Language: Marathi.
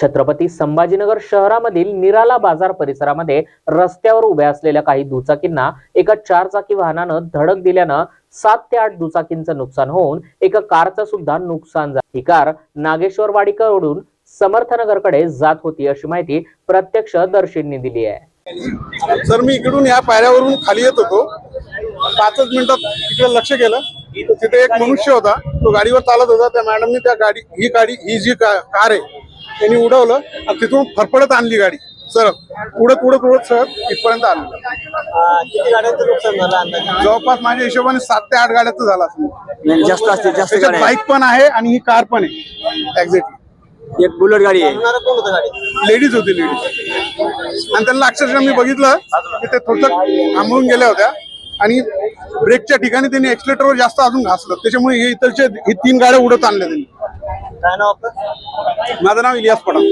छत्रपती संभाजीनगर शहरामधील निराला बाजार परिसरामध्ये रस्त्यावर उभ्या असलेल्या काही दुचाकींना एका चारचाकी वाहनानं धडक दिल्यानं सात ते आठ दुचाकींचं नुकसान होऊन एका कारचं सुद्धा नुकसान झालं. ही कार नागेश्वरवाडीकडून समर्थनगरकडे जात होती अशी माहिती प्रत्यक्षदर्शींनी दिली आहे. सर मी इकडून या पायऱ्यावरून खाली येत होतो. पाचच मिनिटात इकडे लक्ष केलं. तिथे एक मनुष्य होता. तो गाडीवर चालत होता. त्या मॅडमनी त्या गाडी ही गाडी ही जी कार आहे त्यांनी उडवलं आणि तिथून फरफडत आणली गाडी. सर उडत उडत उडत सर इथपर्यंत आणलं. किती गाड्यांचं नुकसान झालं अंदाजे? जवळपास माझ्या हिशोबाने सात ते आठ गाड्याचं झालं नाही, जास्त असतील जास्त त्याच्यात गाड्या. बाईक पण आहे आणि ही कार पण आहे. एक्झॅक्टली एक बुलेट गाडी आहे. कोण होतं गाडी? लेडीज होती लेडीज आणि त्यांना अक्षरशः मी बघितलं की ते थोडस थांबून गेल्या होत्या. आणि ब्रेकच्या ठिकाणी त्यांनी एक्सिलेटरवर जास्त अजून घासलं. त्याच्यामुळे हे इथलचे ही तीन गाड्या उडत आणल्या त्यांनी. മദനാവ് ഇലിയാസ് പടം.